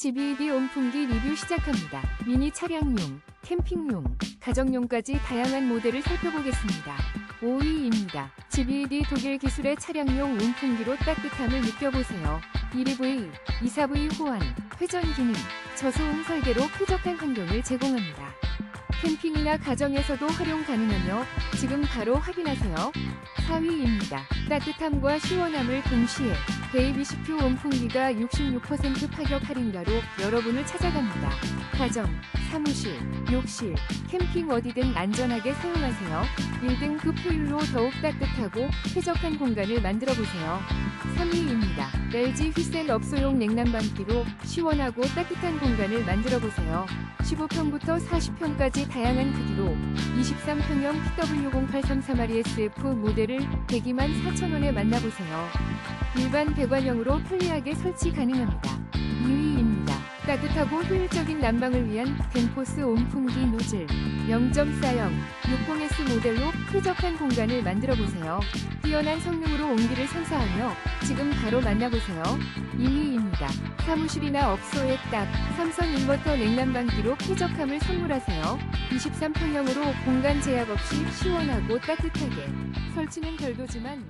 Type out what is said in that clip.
GBED 온풍기 리뷰 시작합니다. 미니 차량용, 캠핑용, 가정용까지 다양한 모델을 살펴보겠습니다. 5위입니다. GBED 독일 기술의 차량용 온풍기로 따뜻함을 느껴보세요. 1EV, 2사V 호환, 회전 기능, 저소음 설계로 쾌적한 환경을 제공합니다. 캠핑이나 가정에서도 활용 가능하며 지금 바로 확인하세요. 4위입니다. 따뜻함과 시원함을 동시에 베이비시큐 온풍기가 66% 파격 할인가로 여러분을 찾아갑니다. 가정, 사무실, 욕실, 캠핑 어디든 안전하게 사용하세요. 1등급 효율로 더욱 따뜻하고 쾌적한 공간을 만들어 보세요. 3위입니다. LG 휘센 업소용 냉난방기로 시원하고 따뜻한 공간을 만들어 보세요. 15평부터 40평까지 다양한 크기로 23평형 PW0833RESF 모델을 102만 4천원에 만나보세요. 일반 배관형으로 편리하게 설치 가능합니다. 2위입니다. 따뜻하고 효율적인 난방을 위한 덴포스 온풍기 노즐 0.40 60S 모델로 쾌적한 공간을 만들어 보세요. 뛰어난 성능으로 온기를 선사하며 지금 바로 만나보세요. 2위입니다. 사무실이나 업소에 딱 삼성 인버터 냉난방기로 쾌적함을 선물하세요. 23평형으로 공간 제약 없이 시원하고 따뜻하게 설치는 별도지만